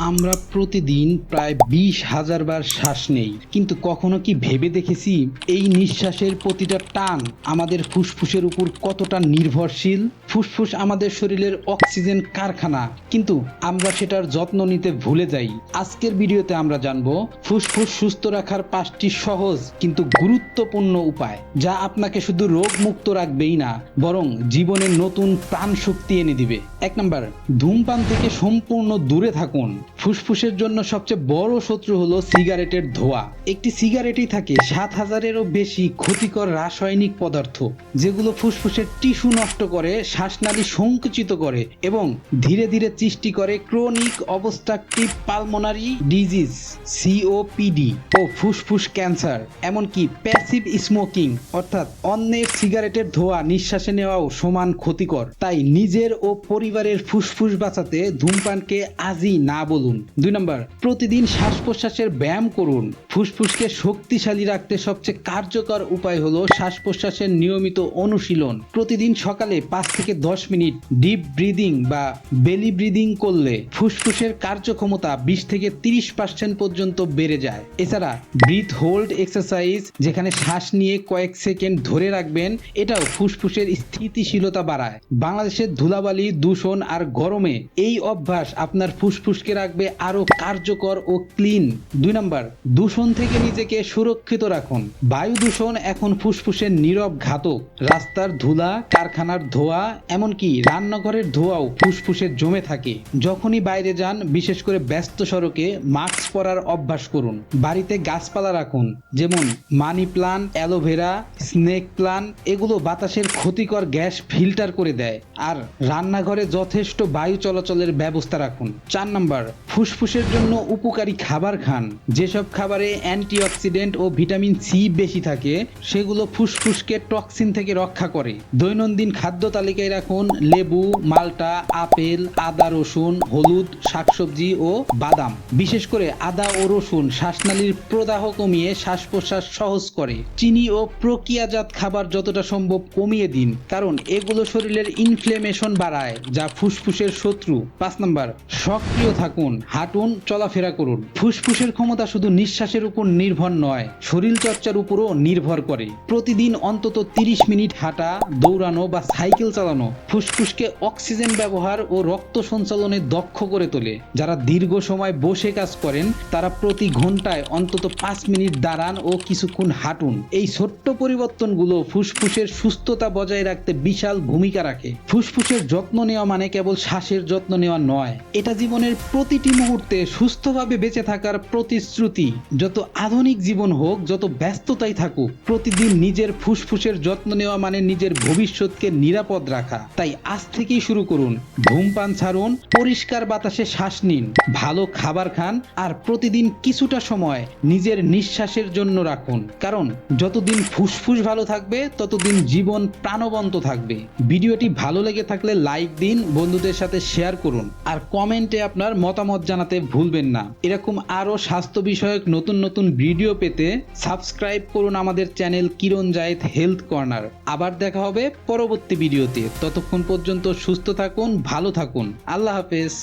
আমরা প্রতিদিন প্রায় বিশ হাজার বার শ্বাস নেই। কিন্তু কখনো কি ভেবে দেখেছি এই নিঃশ্বাসের প্রতিটা টান আমাদের ফুসফুসের উপর কতটা নির্ভরশীল? ফুসফুস আমাদের শরীরের অক্সিজেন কারখানা। কিন্তু আমরা সেটার যত্ন নিতে ভুলে যাই। আজকের ভিডিওতে আমরা জানব, ফুসফুস সুস্থ রাখার পাঁচটি সহজ কিন্তু গুরুত্বপূর্ণ উপায়, যা আপনাকে শুধু রোগ মুক্ত রাখবেই না, বরং জীবনের নতুন প্রাণ শক্তি এনে দিবে। এক নম্বর, ধূমপান থেকে সম্পূর্ণ দূরে থাকুন। ফুসফুসের জন্য সবচেয়ে বড় শত্রু হলো সিগারেটের ধোঁয়া। একটি সিগারেটই থাকে সাত হাজারেরও বেশি ক্ষতিকর রাসায়নিক পদার্থ, যেগুলো ফুসফুসের টিস্যু নষ্ট করে, শ্বাসনালী সংকুচিত করে এবং ধীরে ধীরে সৃষ্টি করে chronic obstructive pulmonary disease COPD ও ফুসফুস ক্যান্সার, এমনকি প্যাসিভ স্মোকিং, অর্থাৎ অন্যের সিগারেটের ধোঁয়া নিঃশ্বাসে নেওয়াও সমান ক্ষতিকর। তাই নিজের ও পরিবারের ফুসফুস বাঁচাতে ধূমপানকে আজই না বলুন। দুই নম্বর, প্রতিদিন শ্বাস প্রশ্বাসের ব্যায়াম করুন। ফুসফুসকে শক্তিশালী রাখতে সবচেয়ে কার্যকর উপায় হলো শ্বাস প্রশ্বাসের নিয়মিত অনুশীলন। প্রতিদিন সকালে পাঁচ থেকে দশ মিনিট ডিপ ব্রিদিং বা বেলি ব্রিদিং করলে ফুসফুসের কার্যক্ষমতা বিশ থেকে তিরিশ পার্সেন্ট পর্যন্ত বেড়ে যায়। এছাড়া ব্রিথ হোল্ড এক্সারসাইজ, যেখানে শ্বাস নিয়ে কয়েক সেকেন্ড ধরে রাখবেন, এটাও ফুসফুসের স্থিতিশীলতা বাড়ায়। বাংলাদেশের ধুলাবালি, দূষণ আর গরমে এই অভ্যাস আপনার ফুসফুসকে রাখবে। আরও কার্যকর ও ক্লিন। দুই নম্বর, দূষণ থেকে নিজেকে সুরক্ষিত রাখুন। বায়ু দূষণ এখন ফুসফুসের নীরব ঘাতক। রাস্তার ধুলা, কারখানার ধোঁয়া, এমনকি রান্নাঘরের ধোঁয়াও ফুসফুসে জমে থাকে। যখনই বাইরে যান, বিশেষ করে ব্যস্ত সড়কে, মাস্ক পরার অভ্যাস করুন। বাড়িতে গাছপালা রাখুন, যেমন money plant aloe vera, snake plant এগুলো বাতাসের ক্ষতিকর গ্যাস ফিল্টার করে দেয়। আর রান্নাঘরে যথেষ্ট বায়ু চলাচলের ব্যবস্থা রাখুন। চার নম্বর ফুসফুসের জন্য উপকারী খাবার খান। যেসব খাবারে অ্যান্টিঅক্সিডেন্ট ও ভিটামিন সি বেশি থাকে, সেগুলো ফুসফুসকে টক্সিন থেকে রক্ষা করে। দৈনন্দিন খাদ্য তালিকায় রাখুন লেবু, মাল্টা, আপেল, আদা, রসুন, হলুদ, শাকসবজি ও বাদাম। বিশেষ করে আদা ও রসুন শ্বাসনালীর প্রদাহ কমিয়ে শ্বাস প্রশ্বাস সহজ করে। চিনি ও প্রক্রিয়াজাত খাবার যতটা সম্ভব কমিয়ে দিন, কারণ এগুলো শরীরের ইনফ্লেমেশন বাড়ায়, যা ফুসফুসের শত্রু। পাঁচ নম্বর, সক্রিয় থাকুন। হাঁটুন, চলাফেরা করুন। ফুসফুসের ক্ষমতা শুধু নিঃশ্বাসের উপর নির্ভর নয়, শরীর চর্চার উপরও নির্ভর করে। প্রতিদিন অন্তত তিরিশ মিনিট হাঁটা, দৌড়ানো বা সাইকেল চালানো ফুসফুসকে অক্সিজেন ব্যবহার ও রক্ত সঞ্চালনে দক্ষ করে তোলে। যারা দীর্ঘ সময় বসে কাজ করেন, তারা প্রতি ঘন্টায় অন্তত পাঁচ মিনিট দাঁড়ান ও কিছুক্ষণ হাঁটুন। এই ছোট্ট পরিবর্তনগুলো ফুসফুসের সুস্থতা বজায় রাখতে বিশাল ভূমিকা রাখে। ফুসফুসের যত্ন নেওয়া মানে কেবল শ্বাসের যত্ন নেওয়া নয়, এটা জীবনের প্রতিটি মুহূর্তে সুস্থভাবে বেঁচে থাকার প্রতিশ্রুতি। যত আধুনিক জীবন হোক, যত ব্যস্ততাই থাকুক, প্রতিদিন নিজের ফুসফুসের যত্ন নেওয়া মানে নিজের ভবিষ্যৎকে নিরাপদ রাখা। তাই আজ থেকেই শুরু করুন। ধূমপান ছাড়ুন, পরিষ্কার বাতাসে শ্বাস নিন, ভালো খাবার খান, আর প্রতিদিন কিছুটা সময় নিজের নিঃশ্বাসের জন্য রাখুন। কারণ যতদিন ফুসফুস ভালো থাকবে, ততদিন জীবন প্রাণবন্ত থাকবে। ভিডিওটি ভালো লেগে থাকলে লাইক দিন, বন্ধুদের সাথে শেয়ার করুন। আর কমেন্টে আপনার মতামত জানাতে ভুলবেন না। এরকম আরও স্বাস্থ্য বিষয়ক নতুন নতুন ভিডিও পেতে সাবস্ক্রাইব করুন আমাদের channel Kiran Zayed health corner. আবার দেখা হবে পরবর্তী ভিডিওতে। ততক্ষণ পর্যন্ত সুস্থ থাকুন, ভালো থাকুন। আল্লাহ হাফেজ।